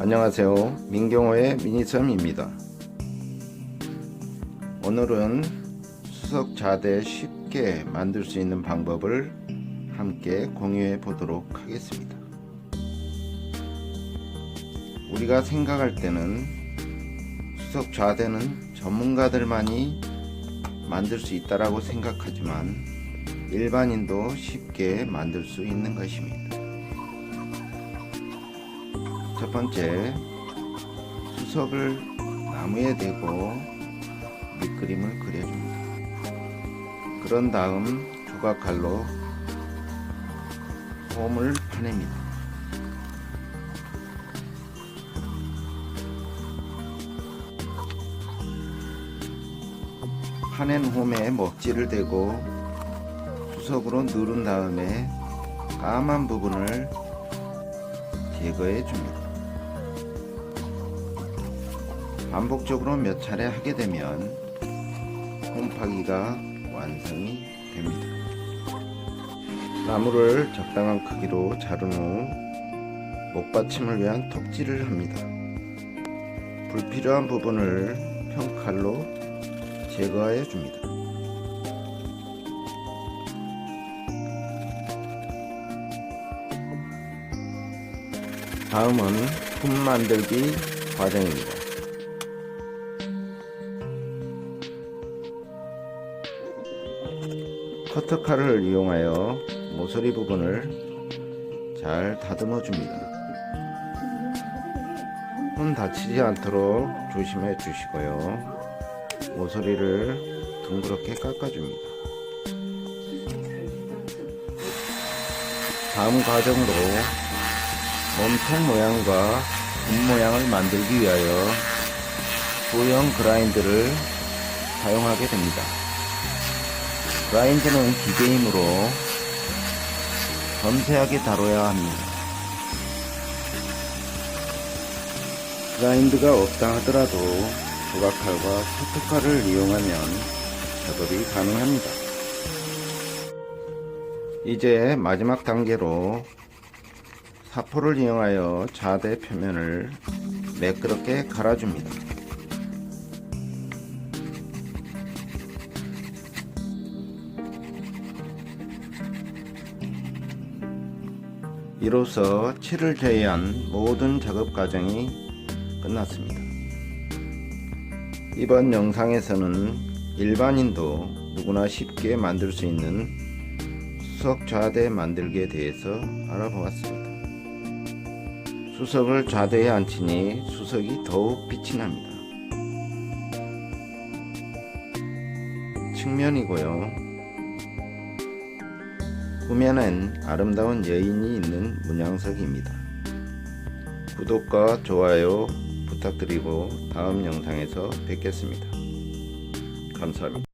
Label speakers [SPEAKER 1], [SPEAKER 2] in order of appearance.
[SPEAKER 1] 안녕하세요. 민경호의 미니섬입니다. 오늘은 수석 자대 쉽게 만들 수 있는 방법을 함께 공유해 보도록 하겠습니다. 우리가 생각할 때는 수석 좌대는 전문가들만이 만들 수 있다라고 생각하지만 일반인도 쉽게 만들 수 있는 것입니다. 첫 번째, 수석을 나무에 대고 밑그림을 그려줍니다. 그런 다음 조각칼로 홈을 파냅니다. 파낸 홈에 먹지를 대고 수석으로 누른 다음에 까만 부분을 제거해 줍니다. 반복적으로 몇 차례 하게 되면 홈파기가 완성이 됩니다. 나무를 적당한 크기로 자른 후 목받침을 위한 톱질을 합니다. 불필요한 부분을 평칼로 제거해 줍니다. 다음은 품 만들기 과정입니다. 커터칼을 이용하여 모서리 부분을 잘 다듬어 줍니다. 손 다치지 않도록 조심해 주시고요. 모서리를 둥그렇게 깎아줍니다. 다음 과정으로 몸통 모양과 분 모양을 만들기 위하여 소형 그라인드를 사용하게 됩니다. 그라인드는 기계이므로 섬세하게 다뤄야 합니다. 그라인드가 없다 하더라도 조각칼과 커트칼을 이용하면 작업이 가능합니다. 이제 마지막 단계로 사포를 이용하여 자대 표면을 매끄럽게 갈아줍니다. 이로써 칠을 제외한 모든 작업 과정이 끝났습니다. 이번 영상에서는 일반인도 누구나 쉽게 만들 수 있는 수석 좌대 만들기에 대해서 알아보았습니다. 수석을 좌대에 앉히니 수석이 더욱 빛이 납니다. 측면이고요. 후면엔 아름다운 여인이 있는 문양석입니다. 구독과 좋아요 부탁드리고 다음 영상에서 뵙겠습니다. 감사합니다.